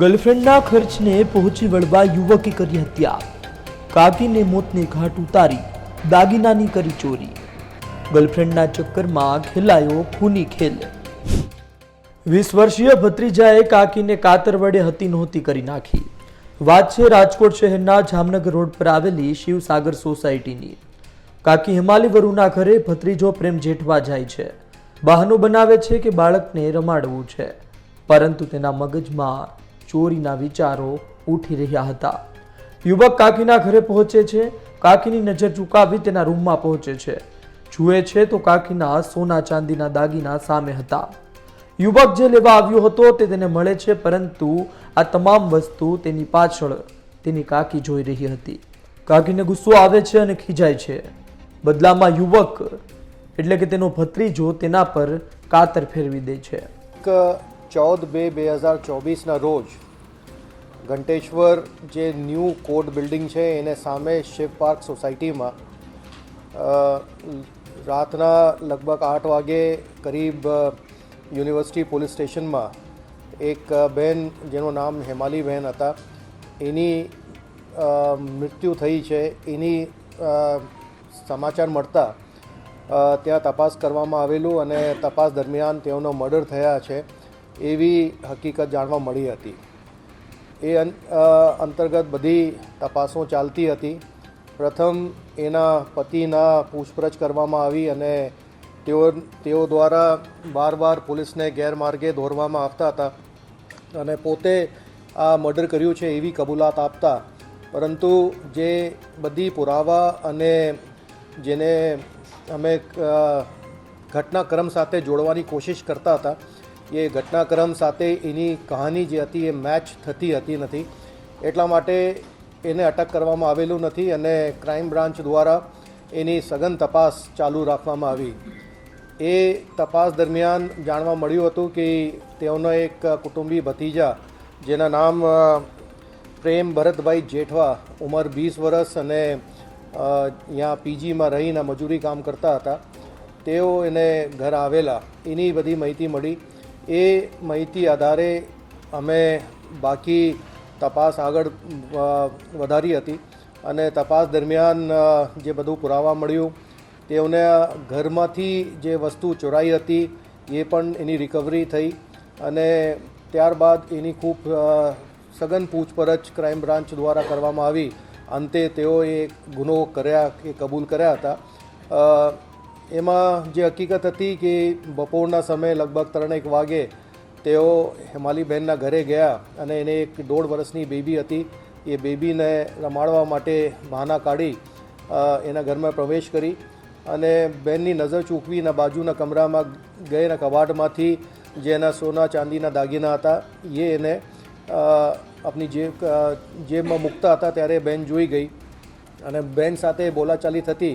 ગર્લફ્રેન્ડના ખર્ચને પહોંચી વળવા યુવકે કરી હત્યા. કાકીને મોતને ઘાટ ઉતારી, દાગીનાની કરી ચોરી. ગર્લફ્રેન્ડના ચક્કરમાં ખેલાયો ખૂની ખેલ. વીસ વર્ષીય ભત્રીજાએ કાકીને કાતર વડે હતી નહોતી કરી નાખી. વાત છે રાજકોટ શહેરના જામનગર રોડ પર આવેલી શિવસાગર સોસાયટીની. કાકી હિમાલી વરુના ઘરે ભત્રીજો પ્રેમ જેઠવા જાય છે. બહાનો બનાવે છે કે બાળકને રમાડવું છે. પરંતુ તેના મગજમાં ચોરીના વિચારો ઉઠી રહ્યા હતા. યુવક કાકીના ઘરે પહોંચે છે. કાકીની નજર ચૂકાવી તેના રૂમમાં પહોંચે છે. જુએ છે તો કાકીના સોના ચાંદીના દાગીના સામે હતા. યુવક જે લેવા આવ્યો હતો તે તેને મળે છે, પરંતુ આ તમામ વસ્તુ તેની પાછળ તેની કાકી જોઈ રહી હતી. કાકીને ગુસ્સો આવે છે અને ખીજાય છે. બદલામાં યુવક, એટલે કે તેનો ભત્રીજો, તેના પર કાતર ફેરવી દે છે. ચૌદ બે બે હજાર ચોવીસના રોજ ઘંટેશ્વર જે ન્યૂ કોર્ટ બિલ્ડિંગ છે એને સામે શિવ પાર્ક સોસાયટીમાં રાતના લગભગ આઠ વાગે કરીબ યુનિવર્સિટી પોલીસ સ્ટેશનમાં એક બેન જેનું નામ હેમાલી બહેન હતા, એની મૃત્યુ થઈ છે, એની સમાચાર મળતા ત્યાં તપાસ કરવામાં આવેલું અને તપાસ દરમિયાન તેઓનો મર્ડર થયા છે, એવી હકીકત જાણવા મળી હતી. એ અંતર્ગત બધી તપાસો ચાલતી હતી. પ્રથમ એના પતિના પૂછપરછ કરવામાં આવી અને તેઓ તેઓ દ્વારા બાર બાર પોલીસને ગેરમાર્ગે દોરવામાં આવતા હતા અને પોતે આ મર્ડર કર્યું છે એવી કબૂલાત આપતા. પરંતુ જે બધી પુરાવા અને જેને અમે ઘટનાક્રમ સાથે જોડવાની કોશિશ કરતા હતા એ ઘટનાક્રમ સાથે એની કહાની જે હતી એ મેચ થતી હતી નથી. એટલા માટે એને અટક કરવામાં આવેલું નથી અને ક્રાઇમ બ્રાન્ચ દ્વારા એની સઘન તપાસ ચાલુ રાખવામાં આવી. એ તપાસ દરમિયાન જાણવા મળ્યું હતું કે તેઓનો એક કુટુંબી ભતીજા જેના નામ પ્રેમ ભરતભાઈ જેઠવા, ઉંમર વીસ વર્ષ અને અહીંયા પીજીમાં રહીને મજૂરી કામ કરતા હતા. તેઓ એને ઘર આવેલા. એની બધી માહિતી મળી. એ માહિતી આધારે અમે બાકી તપાસ આગળ વધારી હતી અને તપાસ દરમિયાન જે બધું પુરાવા મળ્યું, તેઓને ઘરમાંથી જે વસ્તુ ચોરાઈ હતી, એ પણ એની રિકવરી થઈ અને ત્યારબાદ એની ખૂબ સઘન પૂછપરછ ક્રાઇમ બ્રાન્ચ દ્વારા કરવામાં આવી. અંતે તેઓએ ગુનો કર્યા કે કબૂલ કર્યા હતા. એમાં જે હકીકત હતી કે બપોરના સમયે લગભગ ત્રણેક વાગે તેઓ હેમાલીબહેનના ઘરે ગયા અને એને એક દોઢ વર્ષની બેબી હતી. એ બેબીને રમાડવા માટે બહાના કાઢી એના ઘરમાં પ્રવેશ કરી અને બેનની નજર ચૂકવીને બાજુના કમરામાં ગયેલા કબાટમાંથી જે એના સોના ચાંદીના દાગીના હતા, એ એને આપની જેબ જેબમાં મૂકતા હતા ત્યારે બેન જોઈ ગઈ અને બેન સાથે બોલાચાલી થતી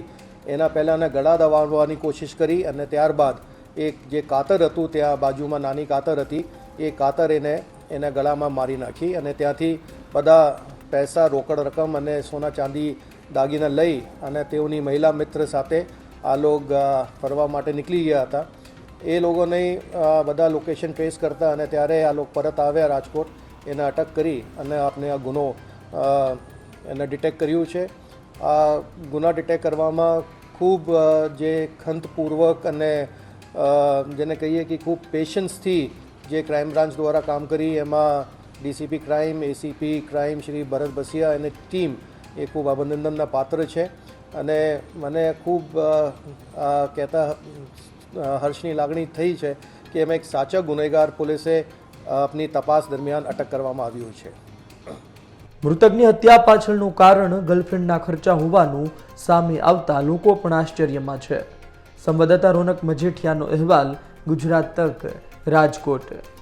એના પહેલાં એને ગળા દબાવવાની કોશિશ કરી અને ત્યારબાદ એક જે કાતર હતું ત્યાં બાજુમાં નાની કાતર હતી, એ કાતર એને એના ગળામાં મારી નાખી અને ત્યાંથી બધા પૈસા, રોકડ રકમ અને સોના ચાંદી દાગીના લઈ અને તેઓની મહિલા મિત્ર સાથે આ લોગ ફરવા માટે નીકળી ગયા હતા. એ લોકોને બધા લોકેશન ટ્રેસ કરતા અને ત્યારે આ લોકો પરત આવ્યા રાજકોટ. એને અટક કરી અને આપણે આ ગુનો એને ડિટેક્ટ કર્યું છે. આ ગુના ડિટેક્ટ કરવામાં ખૂબ જે ખંતપૂર્વક અને જેને કહીએ કે ખૂબ પેશન્સથી જે ક્રાઇમ બ્રાન્ચ દ્વારા કામ કરી, એમાં DCP crime, ACP crime, Shri Bharat Basiya અને ટીમ એ ખૂબ અભિનંદનના પાત્ર છે. અને મને ખૂબ કહેતા હર્ષની લાગણી થઈ છે કે એમાં એક સાચા ગુનેગાર પોલીસે આપની તપાસ દરમિયાન અટક કરવામાં આવ્યું છે. મૃતકની હત્યા પાછળનું કારણ ગર્લફ્રેન્ડના ખર્ચા હોવાનું સામે આવતા લોકો પણ આશ્ચર્યમાં છે. સંવાદદાતા રોનક મજેઠિયાનો અહેવાલ ગુજરાત તક રાજકોટ.